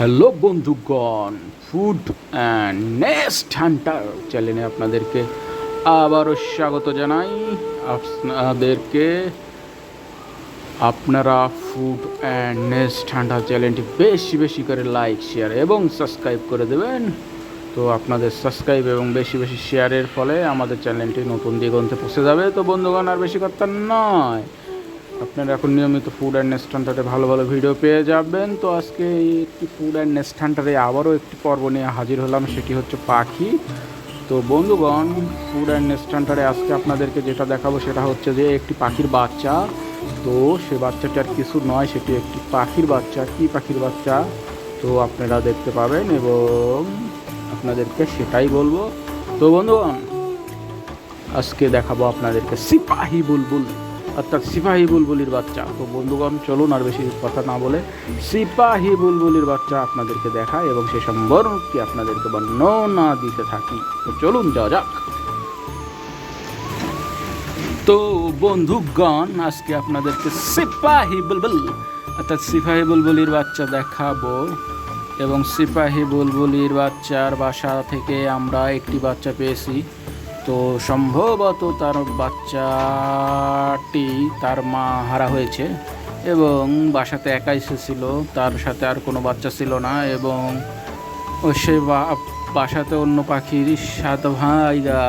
Hello বন্ধুগণ food and nest Hunter চ্যানেলে আপনাদেরকে আবারও স্বাগত জানাই। আপনাদেরকে আপনারা ফুড অ্যান্ড নেস্ট হান্টার চ্যানেলটি বেশি বেশি করে লাইক শেয়ার এবং সাবস্ক্রাইব করে দেবেন। তো আপনাদের সাবস্ক্রাইব এবং বেশি বেশি শেয়ারের ফলে আমাদের চ্যানেলটি নতুন দিগন্তে পৌঁছে যাবে। তো বন্ধুগণ, আর বেশি কথা নয়। আপনারা এখন নিয়মিত ফুড অ্যান্ড নেস্ট হান্টারে ভালো ভালো ভিডিও পেয়ে যাবেন। তো আজকে একটি ফুড অ্যান্ড নেস্ট হান্টারে আবারও একটি পর্ব নিয়ে হাজির হলাম, সেটি হচ্ছে পাখি। তো বন্ধুগণ ফুড অ্যান্ড নেস্ট হান্টারে আজকে আপনাদেরকে যেটা দেখাবো সেটা হচ্ছে যে একটি পাখির বাচ্চা। তো সে বাচ্চাটি আর কিছু নয়, সেটি একটি পাখির বাচ্চা। কি পাখির বাচ্চা? তো আপনারা দেখতে পাবেন এবং আপনাদেরকে সেটাই বলব। তো বন্ধুগণ, আজকে দেখাবো আপনাদেরকে সিপাহি বুলবুল। অর্থাৎ সিপাহি বুলবুলির বাচ্চা। তো বন্ধুগণ, চলুন আর বেশি কথা না বলে সিপাহি বুলবুলির বাচ্চা আপনাদেরকে দেখায় এবং সে সম্পর্কে আপনাদেরকে বর্ণনা দিতে থাকি। তো চলুন যাওয়া যাক। তো বন্ধুগণ, আজকে আপনাদেরকে সিপাহি বুলবুল, অর্থাৎ সিপাহি বুলবুলির বাচ্চা দেখাবো এবং সিপাহি বুলবুলির বাচ্চার বাসা থেকে আমরা একটি বাচ্চা পেয়েছি। তো সম্ভবত তার বাচ্চাটি তার মা হারা হয়েছে এবং বাসাতে একাই সে ছিল, তার সাথে আর কোনো বাচ্চা ছিল না এবং সে বাসাতে অন্য পাখির সাত ভাইরা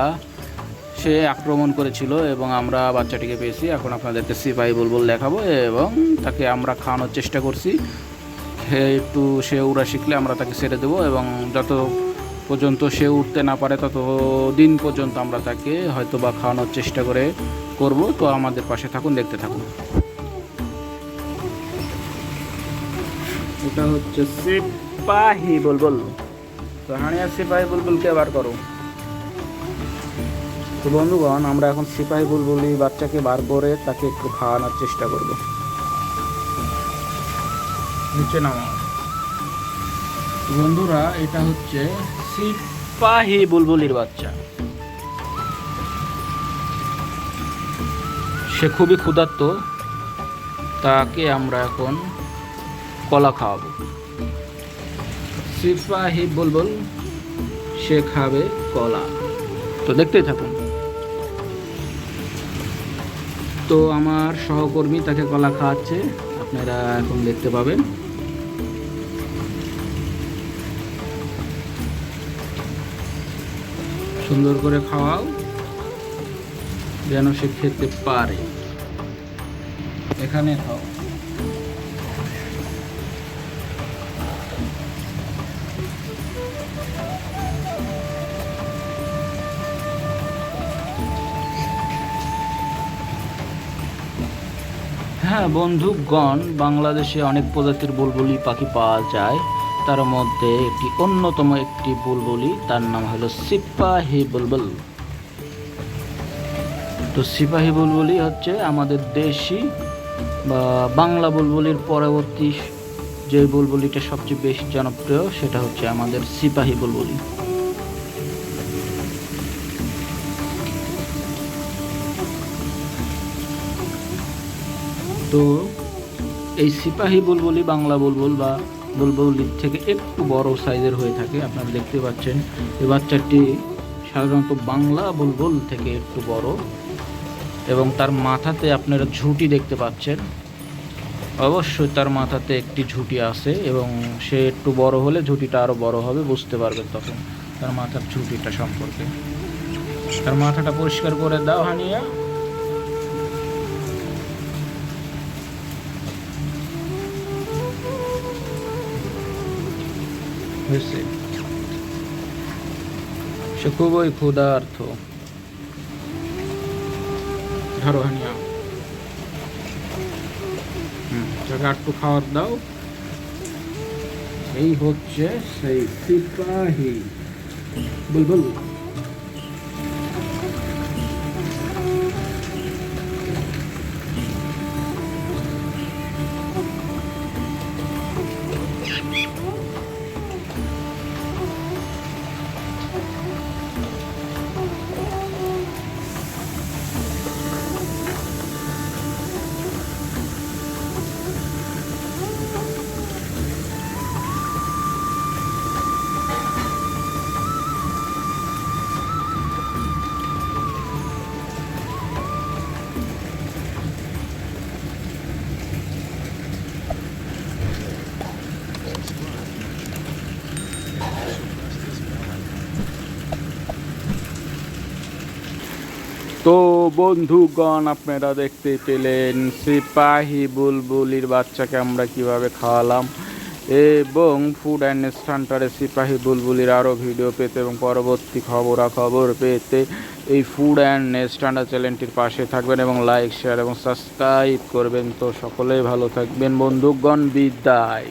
সে আক্রমণ করেছিল এবং আমরা বাচ্চাটিকে পেয়েছি। এখন আপনাদেরকে সিপাহি বুলবুল দেখাবো এবং তাকে আমরা খাওয়ানোর চেষ্টা করছি। একটু সে উড়া শিখলে আমরা তাকে ছেড়ে দেবো এবং যত পর্যন্ত সে উঠতে না পারে তত দিন পর্যন্ত আমরা তাকে হয়তো বা খাওয়ানোর চেষ্টা করে করব। তো আমাদের পাশে থাকুন, দেখতে থাকুন। এটা হচ্ছে সিপাহি বুলবুল। তো হানিয়া সিপাহি বুলবুলকে বার করো। তো বন্ধুগণ, আমরা এখন সিপাহি বুলবুলি বাচ্চাকে বার করে তাকে একটু খাওয়ানোর চেষ্টা করব। নিচে নামাও। বন্ধুরা, এটা হচ্ছে সিপাহি বুলবুলির বাচ্চা। সে খুবই ক্ষুধার্ত, তাকে আমরা এখন কলা খাওয়াবো। সিপাহি বুলবুল, সে খাবে কলা। তো দেখতেই থাকুন। তো আমার সহকর্মী তাকে কলা খাওয়াচ্ছে, আপনারা এখন দেখতে পাবেন। সুন্দর করে খাওয়াও, যেন সে খেতে পারে। এখানে খাও। হ্যাঁ বন্ধুগণ, বাংলাদেশে অনেক প্রজাতির বুলবুলি পাখি পাওয়া যায়। তার মধ্যে একটি অন্যতম একটি বুলবুলি, তার নাম হলো সিপাহি বুলবুল। তো সিপাহি বুলবুলি হচ্ছে আমাদের দেশি বা বাংলা বুলবুলির পরবর্তী যে বুলবুলিটা সবচেয়ে বেশি জনপ্রিয়, সেটা হচ্ছে আমাদের সিপাহি বুলবুলি। তো এই সিপাহি বুলবুলি, বাংলা বুলবুল বা বুলবুলির থেকে একটু বড় সাইজের হয়ে থাকে, আপনারা দেখতে পাচ্ছেন। এই বাচ্চাটি সাধারণত বাংলা বুলবুল থেকে একটু বড় এবং তার মাথাতে আপনারা ঝুঁটি দেখতে পাচ্ছেন। অবশ্যই তার মাথাতে একটি ঝুঁটি আছে এবং সে একটু বড় হলে ঝুঁটিটা আরও বড় হবে, বুঝতে পারবেন তখন তার মাথার ঝুঁটিটা সম্পর্কে। তার মাথাটা পরিষ্কার করে দাও, হানিয়া। হয়েছে সে খুবই ক্ষুধার্থ ধরো হানিয়া হুম তাকে একটু খাবার দাও এই হচ্ছে সেই সিপাহি বুলবুল বন্ধুগণ, আপনারা দেখতে পেলেন সিপাহি বুলবুলির বাচ্চাকে আমরা কীভাবে খাওয়ালাম এবং ফুড অ্যান্ড স্টান্টারে সিপাহি বুলবুলির আরও ভিডিও পেতে এবং পরবর্তী খবরাখবর পেতে এই ফুড অ্যান্ড স্ট্যান্ডার্ড চ্যানেলটির পাশে থাকবেন এবং লাইক শেয়ার এবং সাবস্ক্রাইব করবেন। তো সকলেই ভালো থাকবেন। বন্ধুগণ, বিদায়।